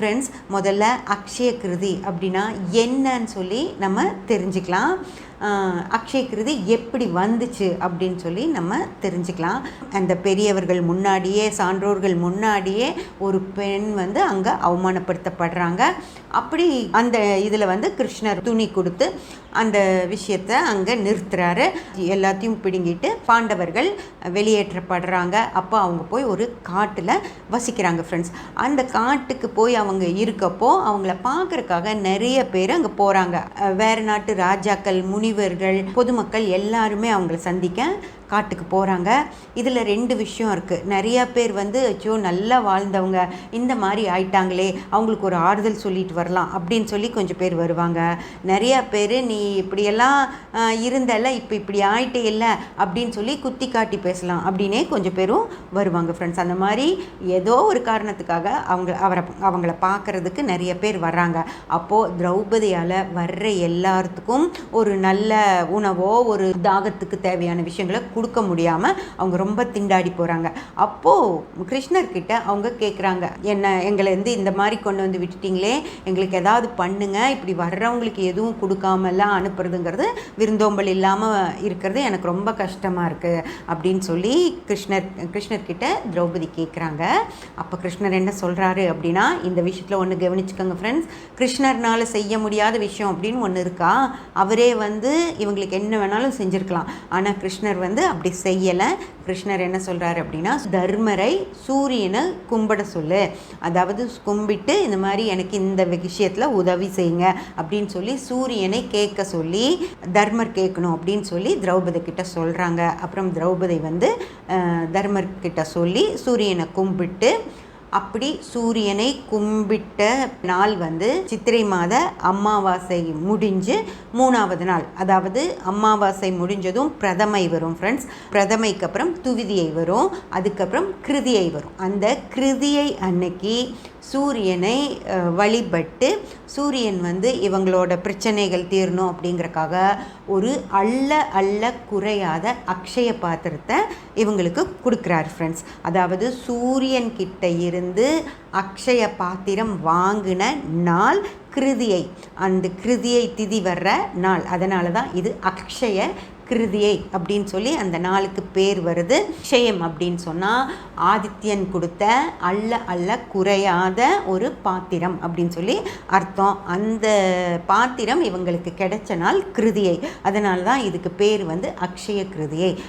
Friends முதல்ல அக்ஷய கிருதி அப்படின்னா என்னன்னு சொல்லி நம்ம தெரிஞ்சுக்கலாம். அக்ஷய கிருதி எப்படி வந்துச்சு அப்படின்னு சொல்லி நம்ம தெரிஞ்சுக்கலாம். அந்த பெரியவர்கள் முன்னாடியே சான்றோர்கள் முன்னாடியே ஒரு பெண் வந்து அங்கே அவமானப்படுத்தப்படுறாங்க. அப்படி அந்த இதில் வந்து கிருஷ்ணர் துணி கொடுத்து அந்த விஷயத்தை அங்கே நிறுத்துறாரு. எல்லாத்தையும் பிடுங்கிட்டு பாண்டவர்கள் வெளியேற்றப்படுறாங்க. அப்போ அவங்க போய் ஒரு காட்டில் வசிக்கிறாங்க ஃப்ரெண்ட்ஸ் அந்த காட்டுக்கு போய் அவங்க இருக்கப்போ அவங்கள பார்க்குறக்காக நிறைய பேர் அங்கே போகிறாங்க வேறு நாட்டு ராஜாக்கள் முனி முனிவர்கள் பொதுமக்கள் எல்லாருமே அவங்கள சந்திக்க காட்டுக்கு போகிறாங்க இதில் ரெண்டு விஷயம் இருக்குது நிறையா பேர் வந்து அச்சோ நல்லா வாழ்ந்தவங்க. இந்த மாதிரி ஆயிட்டாங்களே. அவங்களுக்கு ஒரு ஆறுதல் சொல்லிட்டு வரலாம். அப்படின்னு சொல்லி கொஞ்சம் பேர் வருவாங்க. நிறையா பேர் நீ இப்படியெல்லாம் இருந்தல இப்போ இப்படி ஆயிட்டே இல்லை. அப்படின்னு சொல்லி குத்தி காட்டி பேசலாம் அப்படின்னே கொஞ்சம் பேரும் வருவாங்க ஃப்ரெண்ட்ஸ் அந்த மாதிரி ஏதோ ஒரு காரணத்துக்காக அவங்க அவரை அவங்கள பார்க்குறதுக்கு நிறைய பேர் வர்றாங்க. அப்போது திரௌபதியால் வர்ற எல்லாத்துக்கும் ஒரு நல்ல உணவோ ஒரு தாகத்துக்கு தேவையான விஷயங்களை கொடுக்க முடியாமல் அவங்க ரொம்ப திண்டாடி போகிறாங்க அப்போது கிருஷ்ணர்கிட்ட அவங்க கேட்குறாங்க என்ன எங்களை வந்து இந்த மாதிரி கொண்டு வந்து விட்டுட்டிங்களே எங்களுக்கு ஏதாவது பண்ணுங்கள் இப்படி வர்றவங்களுக்கு எதுவும் கொடுக்காமலாம் அனுப்புறதுங்கிறது விருந்தோம்பல் இல்லாமல் இருக்கிறது எனக்கு ரொம்ப கஷ்டமாக இருக்குது அப்படின்னு சொல்லி கிருஷ்ணர் கிருஷ்ணர்கிட்ட திரௌபதி கேட்குறாங்க அப்போ கிருஷ்ணர் என்ன சொல்கிறாரு அப்படின்னா இந்த விஷயத்தில் ஒன்று கவனிச்சுக்கோங்க ஃப்ரெண்ட்ஸ் கிருஷ்ணர்னால் செய்ய முடியாத விஷயம் அப்படின்னு ஒன்று இருக்கா? அவரே வந்து இவங்களுக்கு என்ன வேணாலும் செஞ்சுருக்கலாம். ஆனால் கிருஷ்ணர் வந்து அப்படி செய்யலை. கிருஷ்ணர் என்ன சொல்கிறாரு அப்படின்னா தர்மரை சூரியனை கும்பிட சொல்லு. அதாவது கும்பிட்டு இந்த மாதிரி எனக்கு இந்த விஷயத்தில் உதவி செய்யுங்க. அப்படின்னு சொல்லி சூரியனை கேட்க சொல்லி தர்மர் கேட்கணும் அப்படின்னு சொல்லி திரௌபதி கிட்ட சொல்கிறாங்க அப்புறம் திரௌபதி வந்து தர்மர் கிட்ட சொல்லி சூரியனை கும்பிட்டு அப்படி சூரியனை கும்பிட்ட நாள் வந்து சித்திரை மாத அமாவாசை முடிஞ்சு மூணாவது நாள். அதாவது அமாவாசை முடிஞ்சதும் பிரதமை வரும் ஃப்ரெண்ட்ஸ் பிரதமைக்கு அப்புறம் துவிதியை வரும். அதுக்கப்புறம் கிருதியை வரும். அந்த கிருதியை அன்னைக்கு சூரியனை வழிபட்டு சூரியன் வந்து இவங்களோட பிரச்சனைகள் தீரணும் அப்படிங்கறக்காக ஒரு அள்ள அள்ள குறையாத அக்ஷய பாத்திரத்தை இவங்களுக்கு கொடுக்குறாரு ஃப்ரெண்ட்ஸ் அதாவது சூரியன் கிட்ட இருந்து அக்ஷய பாத்திரம் வாங்கின நாள் கிருதியை. அந்த கிருதியை திதி வர்ற நாள். அதனால தான் இது அக்ஷய கிருதியை அப்படின்னு சொல்லி அந்த நாளுக்கு பேர் வருது. க்ஷயம் அப்படின்னு சொன்னால் ஆதித்யன் கொடுத்த அல்ல அல்ல குறையாத ஒரு பாத்திரம் அப்படின்னு சொல்லி அர்த்தம். அந்த பாத்திரம் இவங்களுக்கு கிடைச்ச நாள் கிருதியை. அதனால தான் இதுக்கு பேர் வந்து அக்ஷய கிருதியை.